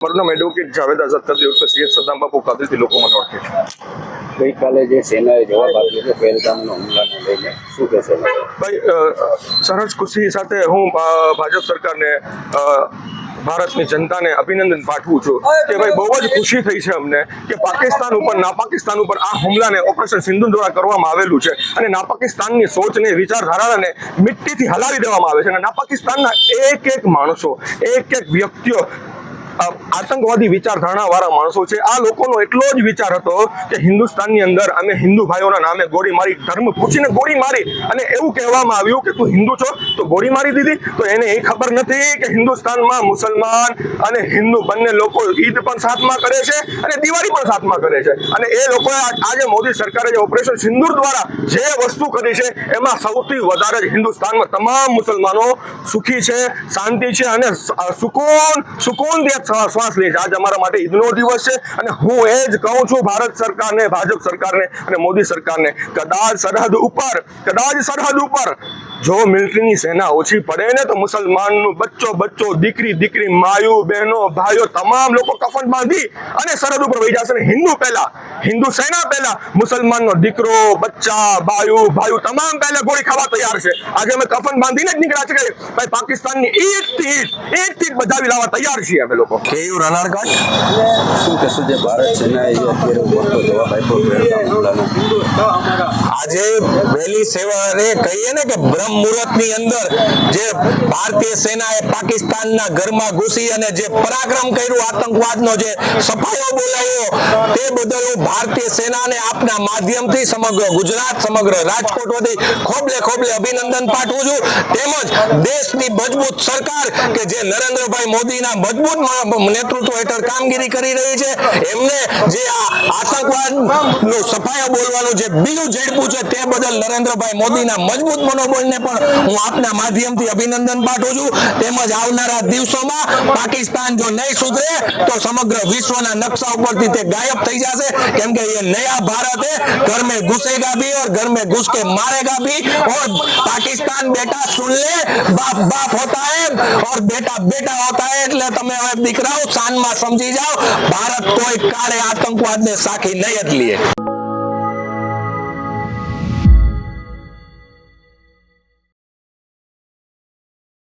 મારું નામ એડવોકેટ જાવેદ આઝાદ કરતી વખતે સીએસ સદ્દામ બાપુ કાદરીથી લોકો મને ઓળખે છે. ગઈકાલે જે સેનાએ જવાબ આપ્યો છે પહેલગામનો હુમલાને લઈને શું કહેશે? ભાઈ અ, ખુશી સાથે હું ભાજપ સરકારને ભારતની જનતાને અભિનંદન પાઠવું છું કે ભાઈ બહુ જ ખુશી થઈ છે અમને કે પાકિસ્તાન ઉપર ના પાકિસ્તાન ઉપર આ હુમલાને ઓપરેશન સિંધુ દ્વારા કરવામાં આવેલું છે અને ના પાકિસ્તાનની સોચને વિચારધારાને મિટ્ટીથી હલાવી દેવામાં આવે છે અને ના પાકિસ્તાનના એક એક માણસો એક એક વ્યક્તિઓ આતંકવાદી વિચારધારણા વાળા માણસો છે. આ લોકોનો એટલો જ વિચાર હતો કે હિન્દુસ્તાનની અંદર અમે હિન્દુ ભાઈઓના નામે ગોળી મારી, ધર્મ પૂછીને ગોળી મારી અને એવું કહેવામાં આવ્યું કે તું હિન્દુ છો, તો ગોળી મારી દીધી. તો એને એ ખબર નથી કે હિન્દુસ્તાનમાં મુસલમાન અને હિન્દુ બંને લોકો ઈદ પણ સાથમાં કરે છે અને દિવાળી પણ સાથમાં કરે છે. અને એ લોકોએ આજે મોદી સરકારે જે ઓપરેશન સિંદૂર દ્વારા જે વસ્તુ કરી છે, એમાં સૌથી વધારે જ હિન્દુસ્તાનમાં તમામ મુસલમાનો સુખી છે, શાંતિ છે અને સુકૂન સુકૂન શ્વાસ લે છે. આજ અમારા માટે ઈદનો દિવસ છે અને હું એ જ કહું છું ભારત સરકારને, ભાજપ સરકારને અને મોદી સરકારને, કદાચ સરહદ ઉપર, કદાચ સરહદ ઉપર જો મિલિટરીની સેના ઓછી પડે ને તો મુસલમાનનું બચ્ચો બચ્ચો દીકરી દીકરી માયુ બહેનો ભાઈઓ તમામ લોકો કફન બાંધી અને સરહદ ઉપર વહી જશે. હિન્દુ પહેલા હિન્દુ સેના પહેલા મુસલમાનનો દીકરો બચ્ચા ભાઈઓ ભાઈઓ તમામ પહેલા ગોળી ખાવા તૈયાર છે. આજે અમે કફન બાંધીને જ નીકળ્યા છે કે ભાઈ પાકિસ્તાનની એક ઈટ એક થી બજાવી લાવવા તૈયાર છીએ અમે લોકો. કેયુ રનારઘાટ શું કે જે ભારત સેનાએ જે અત્યારે મોટો જવાબ આપ્યો પહેલગામ વહેલી સેવા રે કહીએ ને કે બ્રહ્મ મુહૂર્તની અંદર જે ભારતીય સેનાએ પાકિસ્તાનના ઘરમાં ઘૂસી અને જે પરાક્રમ કર્યું, આતંકવાદનો જે સફાયો બોલાવ્યો તે બદલ હું ભારતીય સેનાને આપના માધ્યમથી સમગ્ર ગુજરાત, સમગ્ર રાજકોટ વતી ખોબલે ખોબલે અભિનંદન પાઠવું છું. તેમજ દેશની મજબૂત સરકાર કે જે નરેન્દ્રભાઈ મોદીના મજબૂત નેતૃત્વ હેઠળ કામગીરી કરી રહી છે, એમને જે આ આતંકવાદ નો સફાયો બોલવાનું જે બીજું ઝડપું છે છે તે બદલ નરેન્દ્રભાઈ મોદીના મજબૂત મનોબળને પણ હું આપના માધ્યમથી અભિનંદન પાઠવું છું. તેમજ આવનારા દિવસોમાં પાકિસ્તાન જો નહીં સુધરે, તો સમગ્ર વિશ્વના નકશા ઉપરથી તે ગાયબ થઈ જશે. કેમ કે એ નયા ભારત હે ઘર મે ઘુસેગા ભી ઓર ઘર મે ઘુસ કે મારેગા ભી ઓર પાકિસ્તાન બેટા સુન લે બાપ બાપ હોતા હે ઓર બેટા બેટા હોતા હે એટલે તમે હવે દીકરાઓ શાનમાં સમજી જાઓ. ભારત કોઈ કાળે આતંકવાદને સાખી નહીં જ લે.